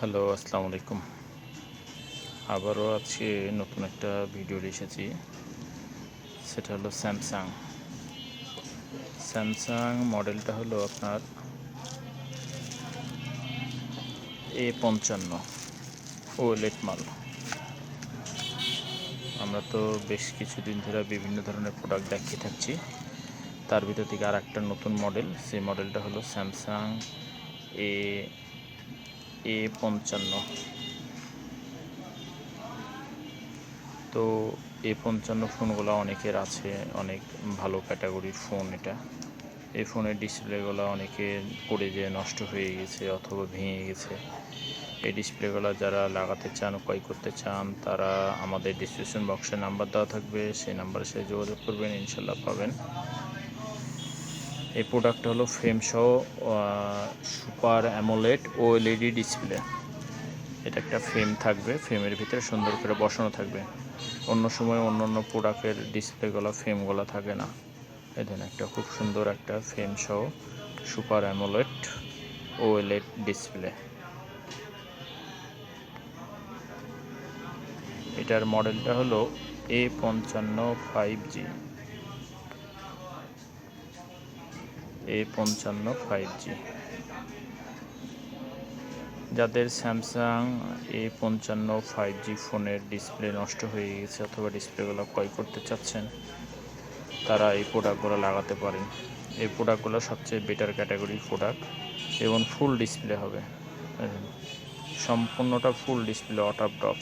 Hello, আসসালামু আলাইকুম। আবারও আজকে নতুন একটা ভিডিও এসেছি। সেটা হলো স্যামসাং স্যামসাং মডেলটা হলো আপনার এ পঞ্চান্ন ওয়েলেট মাল আমরা তো বেশ কিছুদিন ধরে বিভিন্ন ধরনের প্রোডাক্ট দেখিয়ে থাকছি। তার ভিতর থেকে আর একটা নতুন মডেল সেই মডেলটা হলো স্যামসাং এ এ পঞ্চান্ন। তো এ পঞ্চান্ন ফোনগুলো অনেকের আছে, অনেক ভালো ক্যাটাগরির ফোন এটা। এই ফোনের ডিসপ্লেগুলো অনেকে পড়ে যেয়ে নষ্ট হয়ে গেছে অথবা ভেঙে গেছে। এই ডিসপ্লেগুলো যারা লাগাতে চান, ক্রয় করতে চান, তারা আমাদের ডিসক্রিপশন বক্সে নাম্বার দেওয়া থাকবে। সেই নাম্বারের সাথে যোগাযোগ করবেন, ইনশাল্লাহ পাবেন। এই প্রোডাক্টটা হলো ফ্রেম সহ সুপার অ্যামোলেড ও এলইডি ডিসপ্লে এটা একটা ফ্রেম থাকবে ফ্রেমের ভিতরে সুন্দর করে বসানো থাকবে। অন্য সময় অন্য অন্য প্রোডাক্টের ডিসপ্লেগুলো ফ্রেমগুলো থাকে না। এই একটা খুব সুন্দর একটা ফ্রেম সহ সুপার অ্যামোলেড ও এলইড ডিসপ্লে এটার মডেলটা হলো এ পঞ্চান্ন ফাইভ জি এ পঞ্চান্ন ফাইভ জি যাদের স্যামসাং এ পঞ্চান্ন ফাইভ জি ফোনের ডিসপ্লে নষ্ট হয়ে গেছে অথবা ডিসপ্লেগুলো ক্রয় করতে চাচ্ছেন, তারা এই প্রোডাক্টগুলো লাগাতে পারেন। এই প্রোডাক্টগুলো সবচেয়ে বেটার ক্যাটাগরির প্রোডাক্ট এবং ফুল ডিসপ্লে হবে। সম্পূর্ণটা ফুল ডিসপ্লে অটাপ ডপ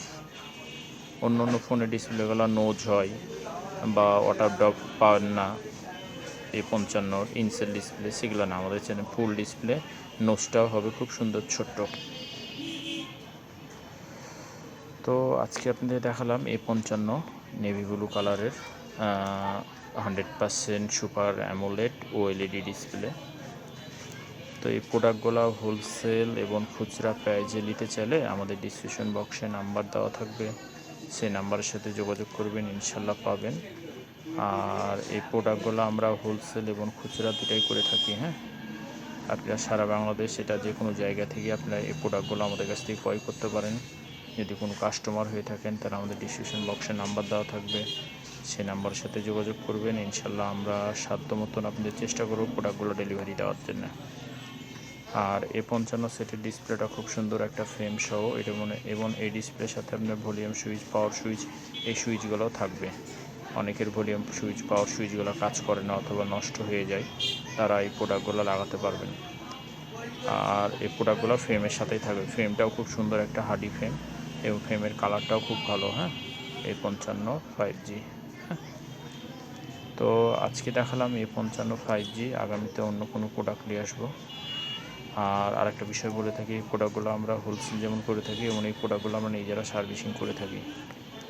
অন্য অন্য ফোনের ডিসপ্লেগুলো নোজ হয় বা ওয়াটার ডপ পান না। এ পঞ্চান্ন ইঞ্চের ডিসপ্লে, সেগুলো না, আমাদের চ্যানেল ফুল ডিসপ্লে নোজটাও হবে খুব সুন্দর ছোট্ট। তো আজকে আপনাদের দেখালাম এ পঞ্চান্ন নেভি ব্লু কালারের হান্ড্রেড পারসেন্ট সুপার অ্যামোলেড ও এলইডি ডিসপ্লে তো এই প্রোডাক্টগুলো হোলসেল এবং খুচরা প্রাইজে নিতে চাইলে আমাদের ডিসক্রিপশন বক্সে নাম্বার দেওয়া থাকবে। সেই নাম্বারের সাথে যোগাযোগ করবেন, ইনশাল্লাহ পাবেন। আর এই প্রোডাক্টগুলো আমরা হোলসেল এবং খুচরা দুটাই করে থাকি হ্যাঁ? আপনারা সারা বাংলাদেশ এটা যে কোনো জায়গা থেকে আপনারা এই প্রোডাক্টগুলো আমাদের কাছ থেকে ক্রয় করতে পারেন। যদি কোনো কাস্টমার হয়ে থাকেন তারা আমাদের ডিসক্রিপশন বক্সে নাম্বার দেওয়া থাকবে। সেই নাম্বারের সাথে যোগাযোগ করবেন ইনশাল্লাহ আমরা সাধ্য মতন আপনাদের চেষ্টা করব প্রোডাক্টগুলো ডেলিভারি দেওয়ার জন্য। আর এ পঞ্চান্ন সেটের ডিসপ্লেটা খুব সুন্দর একটা ফ্রেম সহ এটা মনে এবং এই ডিসপ্লের সাথে আপনার ভলিউম সুইচ পাওয়ার সুইচ এই সুইচগুলোও থাকবে। অনেকের ভলিউম সুইচ, পাওয়ার সুইচগুলো কাজ করে না অথবা নষ্ট হয়ে যায়, তারা এই প্রোডাক্টগুলো লাগাতে পারবেন। আর এই প্রোডাক্টগুলো ফ্রেমের সাথেই থাকবে। ফ্রেমটাও খুব সুন্দর একটা হার্ডি ফ্রেম এবং ফ্রেমের কালারটাও খুব ভালো হ্যাঁ? এই পঞ্চান্ন ফাইভ জি হ্যাঁ? তো আজকে দেখালাম এই পঞ্চান্ন ফাইভ জি, আগামীতে অন্য কোনো প্রোডাক্ট নিয়ে আসব। আর আরেকটা বিষয় বলে থাকি, এই প্রোডাক্টগুলো আমরা হোলসেল যেমন করে থাকি এবং এই প্রোডাক্টগুলো আমরা নিজেরা সার্ভিসিং করে থাকি।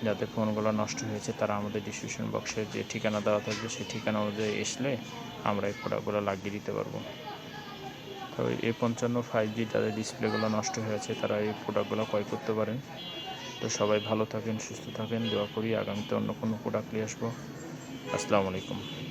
যাদের ফোনগুলো নষ্ট হয়েছে, তারা আমাদের ডিসক্রিপশন বক্সে যে ঠিকানা দেওয়া থাকবে, সেই ঠিকানা অনুযায়ী এসলে আমরা এই প্রোডাক্টগুলো লাগিয়ে দিতে পারব। তবে এই পঞ্চান্ন ফাইভ জি যাদের ডিসপ্লেগুলো নষ্ট হয়েছে, তারা এই প্রোডাক্টগুলো ক্রয় করতে পারেন। তো সবাই ভালো থাকেন, সুস্থ থাকেন। দোয়া করি আগামীতে অন্য কোনো প্রোডাক্ট নিয়ে আসব। আসসালামু আলাইকুম।